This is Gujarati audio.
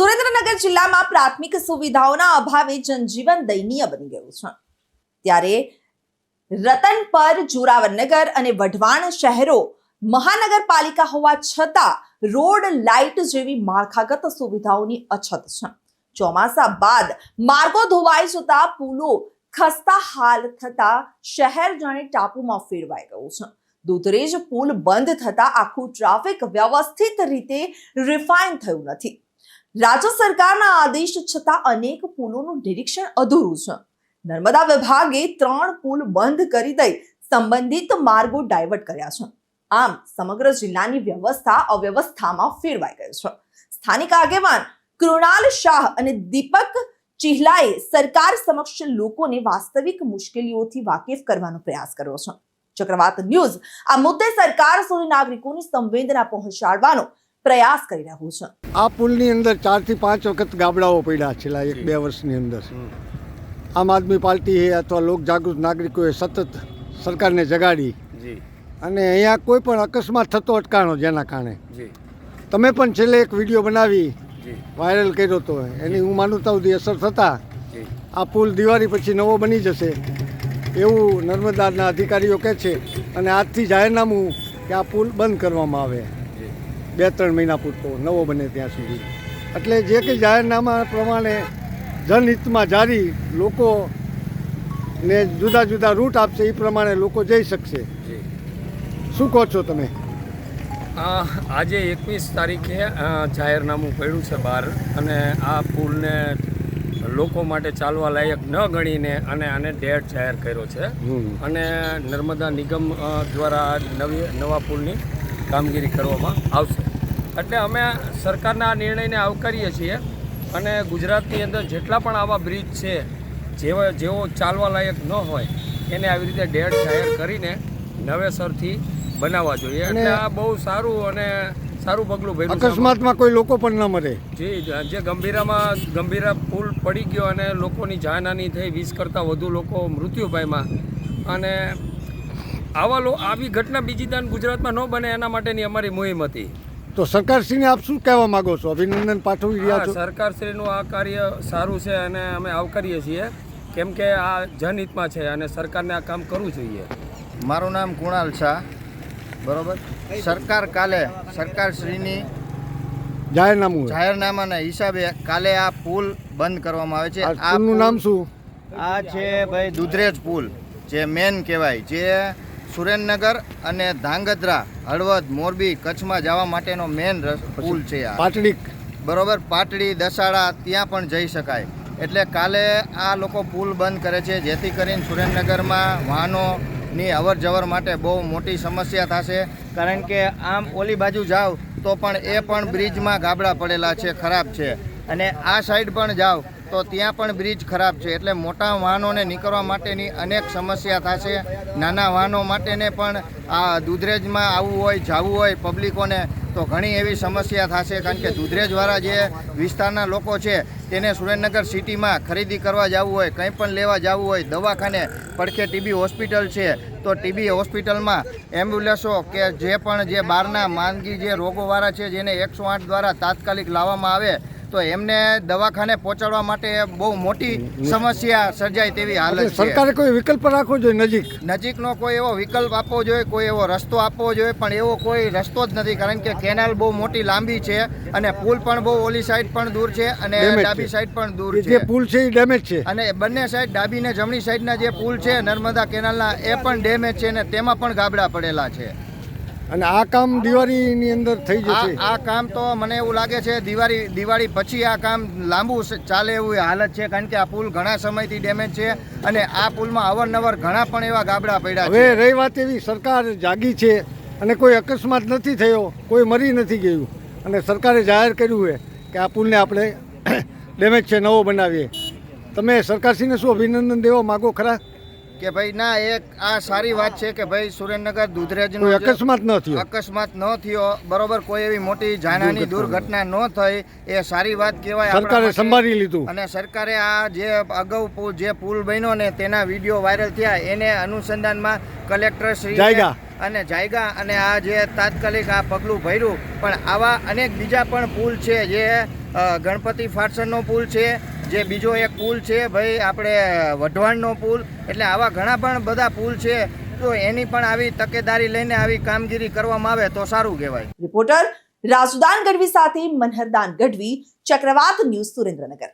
સુરેન્દ્રનગર જિલ્લામાં પ્રાથમિક સુવિધાઓના અભાવે જનજીવન દયનીય બની ગયું છે. ત્યારે રતનપર જોરાવરનગર અને વઢવાણ શહેરો મહાનગરપાલિકા હોવા છતાં રોડ લાઇટ જેવી માળખાગત સુવિધાઓની અછત છે. ચોમાસા બાદ માર્ગો ધોવાઈ જતા પુલો ખસ્તા હાલ થતા શહેર જાણે ટાપુમાં ફેરવાઈ ગયું છે. દૂધરેજ પુલ બંધ થતા આખું ટ્રાફિક વ્યવસ્થિત રીતે રિફાઇન થયું નથી. રાજ્ય સરકારના આદેશ છતાં અનેક પુલોનું નિરીક્ષણ અધૂરું છે. નર્મદા વિભાગે ત્રણ પુલ બંધ કરી દઈ સંબંધિત માર્ગો ડાયવર્ટ કર્યા છે. આમ સમગ્ર જિલ્લાની વ્યવસ્થા અવ્યવસ્થામાં ફેરવાઈ ગઈ છે. સ્થાનિક આગેવાન કૃણાલ શાહ અને દીપક ચિહલાએ સરકાર સમક્ષ લોકોને વાસ્તવિક મુશ્કેલીઓથી વાકેફ કરવાનો પ્રયાસ કર્યો છે. ચક્રવાત ન્યૂઝ આ મુદ્દે સરકાર સુધી નાગરિકોની સંવેદના પહોંચાડવાનો પ્રયાસ કરી રહ્યું છે. આ પુલની અંદર ચારથી પાંચ વખત ગાબડાઓ પડ્યા છેલ્લા એક બે વર્ષની અંદર. આમ આદમી પાર્ટીએ અથવા લોક જાગૃત નાગરિકોએ સતત સરકારને જગાડી અને અહીંયા કોઈ પણ અકસ્માત થતો અટકાણો જેના કારણે. તમે પણ છેલ્લે એક વીડિયો બનાવી વાયરલ કર્યો હતો એની હું માનવતા સુધી અસર થતાં આ પુલ દિવાળી પછી નવો બની જશે એવું નર્મદાના અધિકારીઓ કહે છે અને આજથી જાહેરનામું કે આ પુલ બંધ કરવામાં આવે. બે ત્રણ મહિના પૂરતો નવો બને ત્યાં સુધી. એટલે જે કંઈ જાહેરનામા પ્રમાણે જનહિતમાં જારી લોકો ને જુદા જુદા રૂટ આપશે એ પ્રમાણે લોકો જઈ શકશે. જી. શું કહો છો તમે? આજે એકવીસ તારીખે જાહેરનામું પડ્યું છે બહાર અને આ પુલને લોકો માટે ચાલવા લાયક ન ગણીને અને આને ડેટ જાહેર કર્યો છે. અને નર્મદા નિગમ દ્વારા નવી નવા પુલની કામગીરી કરવામાં આવશે. એટલે અમે સરકારના આ નિર્ણયને આવકારીએ છીએ અને ગુજરાતની અંદર જેટલા પણ આવા બ્રિજ છે જેવા જેવો ચાલવા લાયક ન હોય એને આવી રીતે ડેટ જાહેર કરીને નવેસરથી બનાવવા જોઈએ. એટલે આ બહુ સારું અને સારું પગલું ભર્યું અકસ્માતમાં કોઈ લોકો પણ ન મરે. જી જે ગંભીરામાં ગંભીરા પુલ પડી ગયો અને લોકોની જાનહાની થઈ વીસ કરતાં વધુ લોકો મૃત્યુ પામ્યા. અને આવા લો આવી ઘટના બીજી દાન ગુજરાતમાં ન બને એના માટેની અમારી મુહિમ હતી. તો સરકારશ્રીને આપ શું કહેવા માગો છો? અભિનંદન પાઠવી રહ્યા છો. સરકારશ્રીનું આ કાર્ય સારું છે અને અમે આવકારીએ છીએ. કેમ કે આ જનહિતમાં છે અને સરકારને આ કામ કરવું જોઈએ. મારું નામ કુણાલ શાહ. બરોબર? સરકાર કાલે સરકારશ્રીની જાહેરનામું જાહેરનામાના હિસાબે કાલે આ પુલ બંધ કરવામાં આવે છે. આ આ પુલનું પુલ- નામ શું? આ છે ભાઈ દુધરેજ પુલ જે મેન કહેવાય. જે સુરેન્દ્રનગર અને ધાંગધ્રા હળવદ મોરબી કચ્છમાં જવા માટેનો મેન પુલ છે આ. પાટડી. બરોબર પાટડી દસાડા ત્યાં પણ જઈ શકાય. એટલે કાલે આ લોકો પુલ બંધ કરે છે જેથી કરીને સુરેન્દ્રનગરમાં વાહનોની અવર જવર માટે બહુ મોટી સમસ્યા થશે. કારણ કે આમ ઓલી બાજુ જાઓ તો પણ એ પણ બ્રિજમાં ગાબડા પડેલા છે ખરાબ છે. અને આ સાઈડ પણ જાઓ તો ત્યાં પણ બ્રિજ ખરાબ છે એટલે મોટા વાહનોને નીકળવા માટેની અનેક સમસ્યા થશે. નાના વાહનો માટેને પણ આ દુધરેજમાં આવવું હોય, જવું હોય પબ્લિકોને, તો ઘણી એવી સમસ્યા થશે. કારણ કે દુધરેજવાળા જે વિસ્તારના લોકો છે, તેને સુરેન્દ્રનગર સિટીમાં ખરીદી કરવા જવું હોય, કંઈ પણ લેવા જવું હોય, દવાખાને, પડખે ટીબી હોસ્પિટલ છે, તો ટીબી હોસ્પિટલમાં એમ્બ્યુલન્સો કે જે પણ જે બહારના માંદગી જે રોગોવાળા છે, જેને એકસો આઠ દ્વારા તાત્કાલિક લાવવામાં આવે તો એમને દવાખાને પહોંચાડવા માટે બહુ મોટી સમસ્યા સર્જાય તેવી હાલત છે. સરકારે કોઈ વિકલ્પ રાખવો જોઈએ નજીક? નજીકનો કોઈ એવો વિકલ્પ આપવો જોઈએ કોઈ એવો રસ્તો આપવો જોઈએ પણ એવો કોઈ રસ્તો જ નથી કારણ કે કેનાલ બહુ મોટી લાંબી છે અને પુલ પણ બહુ ઓલી સાઈડ પણ દૂર છે અને ડાબી સાઈડ પણ દૂર છે. પુલ છે એ ડેમેજ છે. અને બંને સાઈડ ડાબી ને જમણી સાઈડના જે પુલ છે નર્મદા કેનાલના એ પણ ડેમેજ છે અને તેમાં પણ ગાબડા પડેલા છે. અને આ કામ દિવાળીની અંદર થઈ જશે. આ કામ તો મને એવું લાગે છે દિવાળી દિવાળી પછી આ કામ લાંબુ ચાલે એવું હાલત છે કારણ કે આ પુલ ઘણા સમયથી ડેમેજ છે અને આ પુલમાં અવારનવાર ઘણા પણ એવા ગાબડા પડ્યા હવે છે. રહી વાત એવી સરકાર જાગી છે અને કોઈ અકસ્માત નથી થયો કોઈ મરી નથી ગયું. અને સરકારે જાહેર કર્યું છે કે આ પુલને આપણે ડેમેજ છે નવો બનાવીએ. તમે સરકારશ્રીને શું અભિનંદન દેવા માગો ખરા? કે ભાઈ ના એક આ સારી વાત છે કે ભાઈ સુરેન્દ્રનગર દૂધરેજનો અકસ્માત ન થયો? અકસ્માત ન થયો બરોબર કોઈ એવી મોટી જાનહાની દુર્ઘટના ન થઈ એ સારી વાત કહેવાય સરકારે સંભાળી લીધું. અને સરકારે આ જે અગાઉ જે પુલ બન્યો ને તેના વીડિયો વાયરલ થયા એને અનુસંધાનમાં કલેક્ટર શ્રી. અને જાયગા અને આ જે તાત્કાલિક આ પગલું ભર્યું. પણ આવા અનેક બીજા પણ પુલ છે જે ગણપતિ ફાટસરનો પુલ છે જે બીજો એક પુલ છે ભાઈ, આપણે વઢવાણનો પુલ. એટલે આવા ઘણા પણ બધા પુલ છે. તો એની પણ આવી તકેદારી લઈને આવી કામગીરી કરવામાં આવે તો સારું કહેવાય. રિપોર્ટર રાજુદાન ગઢવી સાથે મનહરદાન ગઢવી, ચક્રવાત ન્યૂઝ સુરેન્દ્રનગર.